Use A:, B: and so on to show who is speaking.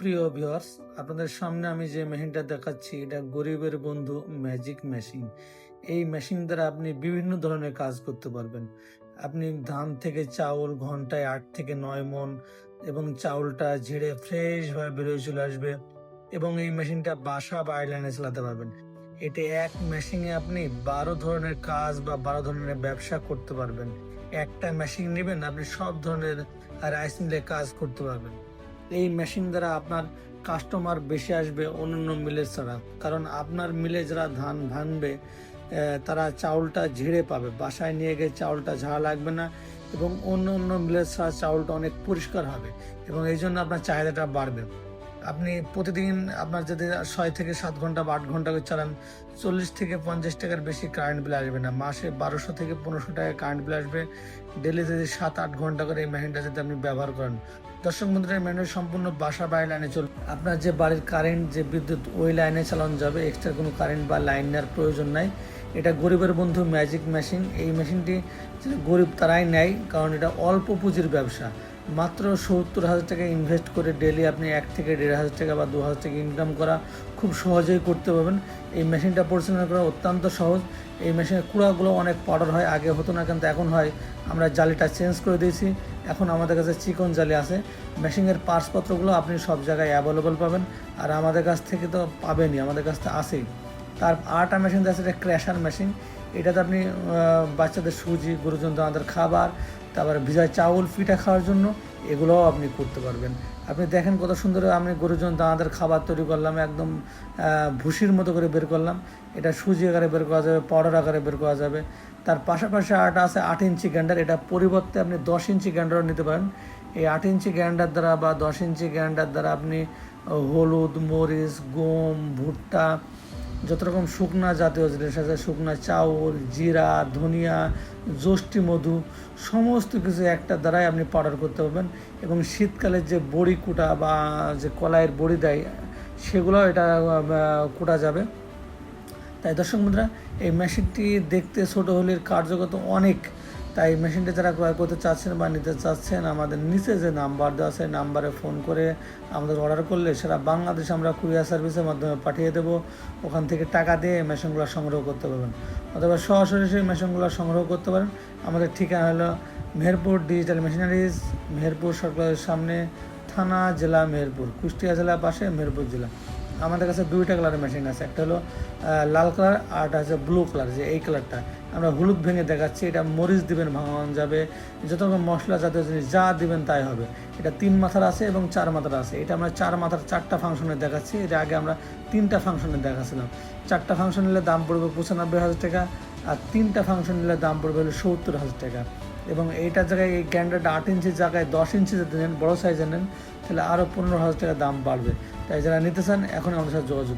A: সুপ্রিয় ভিউয়ার্স আপনাদের সামনে আমি যে মেশিনটা দেখাচ্ছি, এটা গরিবের বন্ধু ম্যাজিক মেশিন এই মেশিন দ্বারা আপনি বিভিন্ন ধরনের কাজ করতে পারবেন। আপনি ধান থেকে চাউল, ঘন্টায় আট থেকে নয় মন এবং চাউলটা ঝেড়ে ফ্রেশ ভাবে বেরোয় চলে আসবে এবং এই মেশিনটা বাসা বা আইল্যান্ডে চালাতে পারবেন। এটি এক মেশিনে আপনি বারো ধরনের কাজ বা বারো ধরনের ব্যবসা করতে পারবেন। একটা মেশিন নেবেন, আপনি সব ধরনের রাইস মিলে কাজ করতে পারবেন। এই মেশিন দ্বারা আপনার কাস্টমার বেশি আসবে অন্যান্য মিলের ছাড়া। কারণ আপনার মিলে যারা ধান ভাঙবে তারা চাউলটা ঝেড়ে পাবে। বাসায় নিয়ে গিয়ে চাউলটা ঝাড়া লাগবে না এবং অন্য অন্য মিলের ছাড়া চাউলটা অনেক পরিষ্কার হবে এবং এই জন্য আপনার চাহিদাটা বাড়বে। আপনি প্রতিদিন আপনার যদি ছয় থেকে সাত ঘণ্টা বা আট ঘণ্টা করে চালান, চল্লিশ থেকে পঞ্চাশ টাকার বেশি কারেন্ট বিল আসবে না। মাসে বারোশো থেকে পনেরোশো টাকা কারেন্ট বিল আসবে। ডেলি যদি সাত আট ঘণ্টা করে এই মেশিনটা যদি আপনি ব্যবহার করেন। দর্শক বন্ধুরা, এই মেশিন সম্পূর্ণ বাসা বাড়ি লাইনে চলবে আপনার যে বাড়ির কারেন্ট যে বিদ্যুৎ, ওই লাইনে চালানো যাবে। এক্সট্রা কোনো কারেন্ট বা লাইন নেওয়ার প্রয়োজন নাই। এটা গরিবের বন্ধু ম্যাজিক মেশিন এই মেশিনটি গরিব তারাই নেয়, কারণ এটা অল্প পুঁজির ব্যবসা। মাত্র সত্তর হাজার টাকা ইনভেস্ট করে ডেলি আপনি এক থেকে দেড় হাজার টাকা বা দু হাজার টাকা ইনকাম করা খুব সহজেই করতে পারবেন। এই মেশিনটা পরিচালনা করা অত্যন্ত সহজ। এই মেশিনের কুড়াগুলো অনেক পাউডার হয়, আগে হতো না, কিন্তু এখন হয়। আমরা জালিটা চেঞ্জ করে দিয়েছি। এখন আমাদের কাছে চিকন জালি আছে। মেশিনের পার্সপত্রগুলো আপনি সব জায়গায় অ্যাভেলেবল পাবেন। আর আমাদের কাছ থেকে তো পাবেনই, আমাদের কাছ থেকে আসেই। তার আটা মেশিন আছে, এটা ক্র্যাশার মেশিন এটাতে আপনি বাচ্চাদের সুজি গুরুজন দানাদের খাবার, তারপরে ভিজা চাউল, পিঠা খাওয়ার জন্য, এগুলোও আপনি করতে পারবেন। আপনি দেখেন কত সুন্দর আমি গরুজন দানাদের খাবার তৈরি করলাম, একদম ভুসির মতো করে বের করলাম। এটা সুজি আকারে বের করা যাবে পাউডার আকারে বের করা যাবে। তার পাশাপাশি আটা আছে আট ইঞ্চি গ্যান্ডার এটা পরিবর্তে আপনি দশ ইঞ্চি গ্যান্ডারও নিতে পারেন। এই আট ইঞ্চি গ্যান্ডার দ্বারা বা দশ ইঞ্চি গ্যান্ডার দ্বারা আপনি হলুদ, মরিচ, গম, ভুট্টা যত রকম শুকনা জাতীয় জিনিস আছে, শুকনা চাউল, জিরা, ধনিয়া যষ্টি মধু, সমস্ত কিছু একটা দ্বারাই আপনি পাউডার করতে পারবেন। এবং শীতকালে যে বড়ি কুটা বা যে কলাইয়ের বড়ি দেয়, সেগুলোও এটা কুটা যাবে। তাই দর্শক বন্ধুরা, এই মেশিনটি দেখতে ছোটো হলে কার্যগত অনেক। তাই মেশিনটি যারা ক্রয় করতে চাচ্ছেন বা নিতে চাচ্ছেন, আমাদের নিচে যে নাম্বার দেওয়া আছে নাম্বারে ফোন করে আমাদের অর্ডার করলে সেটা বাংলাদেশ আমরা কুরিয়ার সার্ভিসের মাধ্যমে পাঠিয়ে দেবো। ওখান থেকে টাকা দিয়ে মেশিনগুলো সংগ্রহ করতে পারবেন। অথবা সরাসরি সেই মেশিনগুলো সংগ্রহ করতে পারেন। আমাদের ঠিকানা হলো মেহেরপুর ডিজিটাল মেশিনারিজ, মেহেরপুর সরকারের সামনে, থানা, জেলা, মেহেরপুর, কুষ্টিয়া জেলার পাশে, মেহেরপুর জেলা। আমাদের কাছে দুইটা কালারের মেশিন আছে। একটা হলো লাল কালার আর একটা আছে ব্লু কালার যে এই কালারটা আমরা হলুদ ভেঙে দেখাচ্ছি, এটা মরিচ দিবেন, ভাঙানো যাবে। যত মশলা জাতীয় জিনিস, যা দিবেন তাই হবে। এটা তিন মাথার আছে এবং চার মাথার আছে। এটা আমরা চার মাথার চারটা ফাংশনে দেখাচ্ছি। এর আগে আমরা তিনটা ফাংশনে দেখাচ্ছিলাম। চারটা ফাংশন নিলে দাম পড়বে পঁচানব্বই হাজার টাকা আর তিনটা ফাংশন নিলে দাম পড়বে হলো সত্তর হাজার টাকা। এবং এইটার জায়গায় এই গ্যান্ডারটা আট ইঞ্চির জায়গায় দশ ইঞ্চি যদি নেন, বড়ো সাইজের নেন, তাহলে আরও পনেরো হাজার টাকা দাম বাড়বে। তাই যারা নিতে চান এখন আমাদের সাথে যোগাযোগ